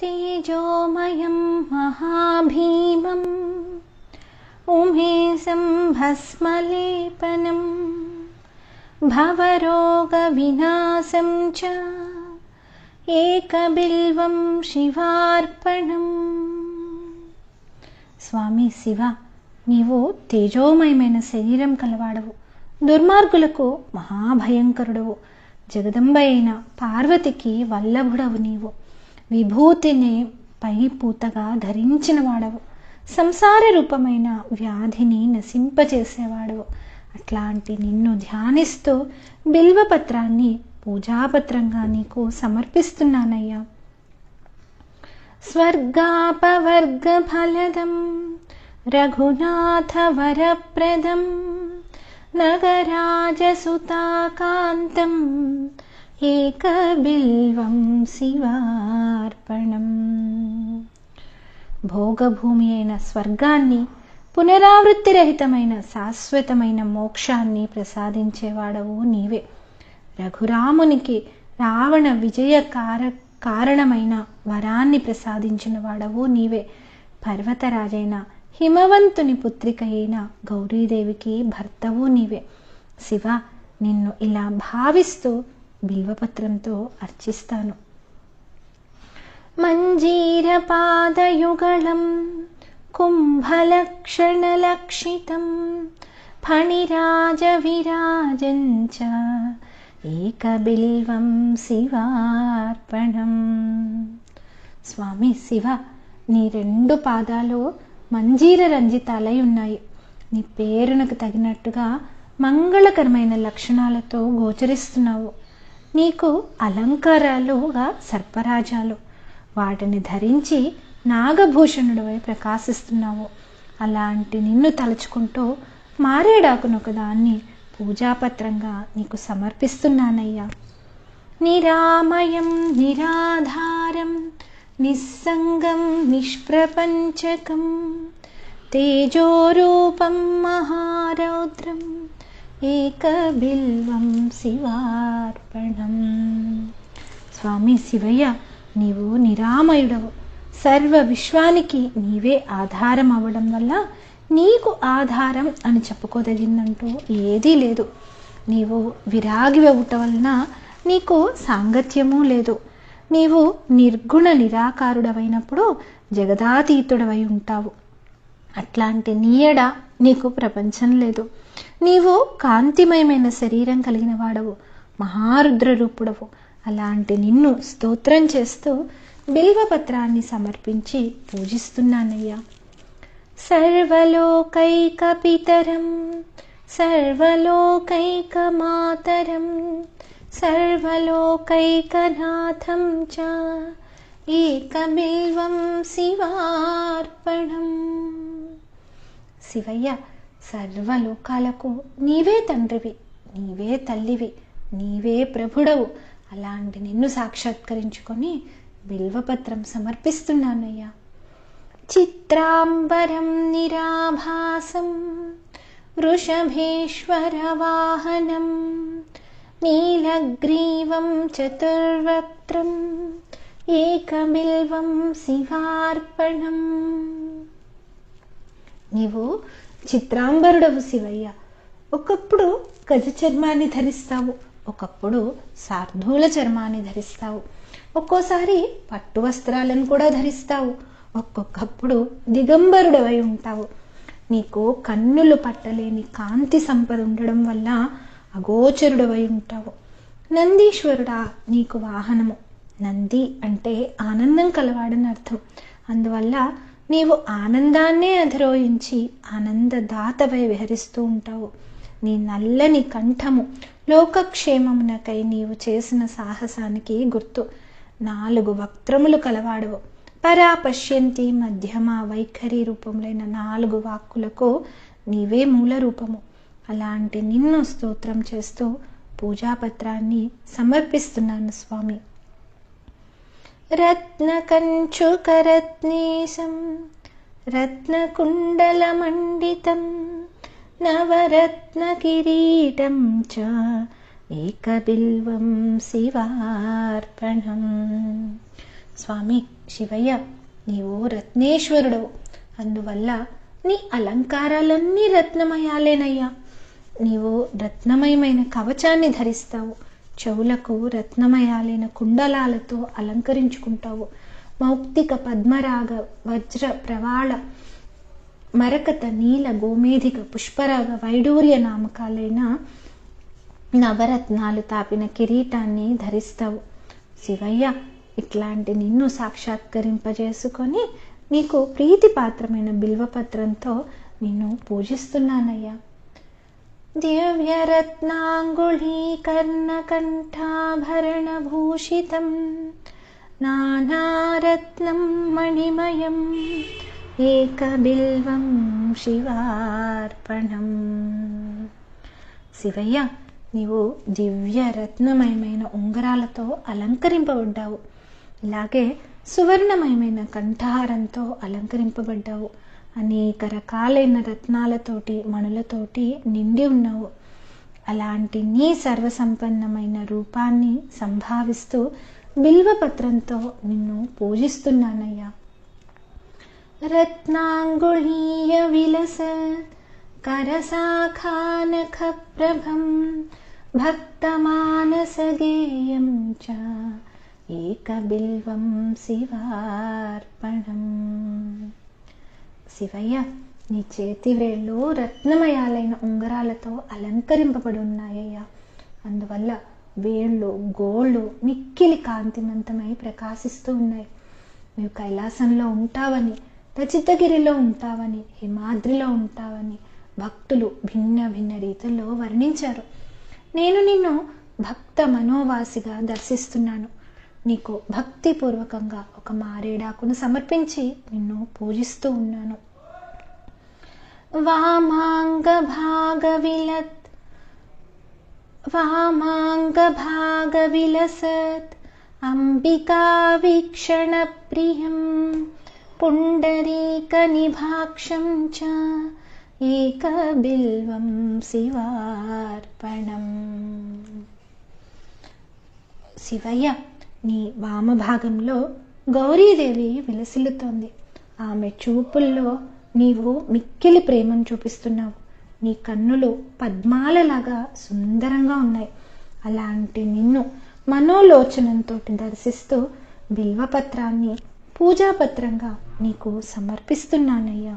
तेजोमयं महाभीमम् उमेशं भस्मलेपनं भवरोगविनाशं च ఏకబిల్వం శివార్పణం స్వామి శివ నీవు తేజోమయమైన శరీరం కలవాడవు దుర్మార్గులకు మహాభయంకరుడవు జగదంబ అయిన పార్వతికి వల్లభుడవు నీవు విభూతిని పై పూతగా ధరించిన వాడవు. సంసార రూపమైన వ్యాధిని నశింపచేసేవాడవు అట్లాంటి నిన్ను ధ్యానిస్తూ బిల్వపత్రాన్ని పూజాపత్రంగా నీకు సమర్పిస్తున్నానయ్యా. స్వర్గాపవర్గఫలదం రఘునాథవరప్రదం నగరాజసుతాకాంతం ఏకబిల్వం శివార్పణం. భోగభూమి అయిన స్వర్గాన్ని పునరావృత్తిరహితమైన శాశ్వతమైన మోక్షాన్ని ప్రసాదించేవాడవు నీవే. రఘురామునికి రావణ విజయ కార కారణమైన వరాన్ని ప్రసాదించిన వాడవు నీవే. పర్వతరాజైన హిమవంతుని పుత్రిక అయిన గౌరీదేవికి భర్తవు నీవే. శివ నిన్ను ఇలా భావిస్తూ బిల్వపత్రంతో అర్చిస్తాను. మంజీరపాదయుగళం కుంభలక్షణలక్షితం ఫణిరాజవిరాజం ఏక ఏకబిల్వం శివార్పణం. స్వామి శివ నీ రెండు పాదాలు మంజీర రంజితాలై ఉన్నాయి. నీ పేరునకు తగినట్టుగా మంగళకరమైన లక్షణాలతో గోచరిస్తున్నావు. నీకు అలంకారాలుగా సర్పరాజాలు. వాటిని ధరించి నాగభూషణుడివై ప్రకాశిస్తున్నావు. అలాంటి నిన్ను తలుచుకుంటూ మారేడాకునొకదాన్ని పూజాపత్రంగా నీకు సమర్పిస్తున్నానయ్యా. నిరామయం నిరాధారం నిస్సంగం నిష్ప్రపంచకం తేజోరూపం మహారౌద్రం ఏకబిల్వం శివార్పణం స్వామి శివయ్య నీవు నిరామయుడవు. సర్వ విశ్వానికి నీవే ఆధారం అవ్వడం వల్ల నీకు ఆధారం అని చెప్పుకోదగిందంటూ ఏదీ లేదు. నీవు విరాగి అవుట వలన నీకు సాంగత్యము లేదు. నీవు నిర్గుణ నిరాకారుడవైనప్పుడు జగదాతీతుడవై ఉంటావు. అట్లాంటి నీయడ నీకు ప్రపంచం లేదు. నీవు కాంతిమయమైన శరీరం కలిగిన వాడవు. మహారుద్ర రూపుడవు అలాంటి నిన్ను స్తోత్రం చేస్తూ బిల్వపత్రాన్ని సమర్పించి పూజిస్తున్నానయ్యా. సర్వలోకైకపితరం సర్వలోకైకమాతరం సర్వలోకైకనాథం చ ఏకబిల్వం శివార్పణం. శివయ్య సర్వలోకాలకు నీవే తండ్రివి నీవే తల్లివి. నీవే ప్రభుడవు. అలాంటి నిన్ను సాక్షాత్కరించుకొని బిల్వపత్రం సమర్పిస్తున్నానయ్యా. చిత్రాంబరం నిరాభాసం వృషభేశ్వరవాహనం నీలగ్రీవం చతుర్వక్త్రం ఏకబిల్వం శివార్పణం. నీవు చిత్రాంబరుడవు శివయ్య. ఒకప్పుడు గజ చర్మాన్ని ధరిస్తావు. ఒకప్పుడు శార్ధూల చర్మాన్ని ధరిస్తావు. ఒక్కోసారి పట్టు వస్త్రాలను కూడా ధరిస్తావు. ఒక్కొక్కప్పుడు దిగంబరుడవై ఉంటావు. నీకు కన్నులు పట్టలేని కాంతి సంపద ఉండడం వల్ల అగోచరుడవై ఉంటావు. నందీశ్వరుడా నీకు వాహనము. నంది అంటే ఆనందం కలవాడని అర్థం. అందువల్ల నీవు ఆనందాన్నే అధిరోహించి ఆనందదాతవై విహరిస్తూ ఉంటావు. నీ నల్లని కంఠము లోకక్షేమమునకై నీవు చేసిన సాహసానికి గుర్తు. నాలుగు వక్త్రములు కలవాడవు. పరా పశ్యంతి మధ్యమ వైఖరి రూపములైన నాలుగు వాక్కులకు నీవే మూల రూపము. అలాంటి నిన్ను స్తోత్రం చేస్తూ పూజాపత్రాన్ని సమర్పిస్తున్నాను స్వామి. రత్నకంచుకరత్నేశం రత్నకుండలమండితం నవరత్నకిరీటం చ ఏకబిల్వం శివార్పణం. స్వామి శివయ్య నీవు రత్నేశ్వరుడు అందువల్ల నీ అలంకారాలన్నీ రత్నమయాలేనయ్యా. నీవు రత్నమయమైన కవచాన్ని ధరిస్తావు. చెవులకు రత్నమయాలైన కుండలాలతో అలంకరించుకుంటావు. మౌక్తిక పద్మరాగ వజ్ర ప్రవాళ మరకత నీల గోమేధిక పుష్పరాగ వైడూర్య నామకాలైన నవరత్నాలు తాపిన కిరీటాన్ని ధరిస్తావు శివయ్య ఇట్లాంటి నిన్ను సాక్షాత్కరింపజేసుకొని నీకు ప్రీతిపాత్రమైన బిల్వపత్రంతో నిన్ను పూజిస్తున్నానయ్యా दिव्यरत्नाङ्गुलीकर्णकण्ठाभरणभूषितं नानारत्नं मणिमयम् ఏకబిల్వం శివార్పణం. శివయ్య నీవు దివ్య రత్నమయమైన ఉంగరాలతో అలంకరింపబడ్డావు. ఇలాగే సువర్ణమయమైన కంఠహారంతో అలంకరింపబడ్డావు. అనేక రకాలైన రత్నాలతోటి మణులతోటి నిండి ఉన్నావు. అలాంటి నీ సర్వసంపన్నమైన రూపాన్ని సంభావిస్తూ బిల్వపత్రంతో నిన్ను పూజిస్తున్నానయ్యా. రత్నాంగుళీయ విలస करशाखानखप्रभं भक्तमानसगेयं च ఏకబిల్వం శివార్పణం శివయ్య నీ చేతి వేళ్ళు రత్నమయాలైన ఉంగరాలతో అలంకరింపబడి ఉన్నాయ్యా అందువల్ల వేళ్ళు గోళ్ళు మిక్కిలి కాంతిమంతమై ప్రకాశిస్తూ ఉన్నాయి నీవు కైలాసంలో ఉంటావని రచితగిరిలో ఉంటావని హిమాద్రిలో ఉంటావని భక్తులు భిన్న భిన్న రీతుల్లో వర్ణించారు. నేను నిన్ను భక్త మనోవాసిగా దర్శిస్తున్నాను. నీకు భక్తిపూర్వకంగా ఒక మారేడాకును సమర్పించి నిన్ను పూజిస్తూ ఉన్నాను. వామాంగ భాగ విలత్ వామాంగ భాగ విలసత్ అంబికా వీక్షణ ప్రియం. పుండరీక నిభాక్షం ఏక బిల్వం శివార్పణం శివయ్య నీ వామభాగంలో గౌరీదేవి విలసిల్లుతోంది. ఆమె చూపుల్లో నీవు మిక్కిలి ప్రేమను చూపిస్తున్నావు. నీ కన్నులు పద్మాలలాగా సుందరంగా ఉన్నాయి. అలాంటి నిన్ను మనోలోచనంతో దర్శిస్తూ బిల్వపత్రాన్ని పూజాపత్రంగా నీకు సమర్పిస్తున్నానయ్యా.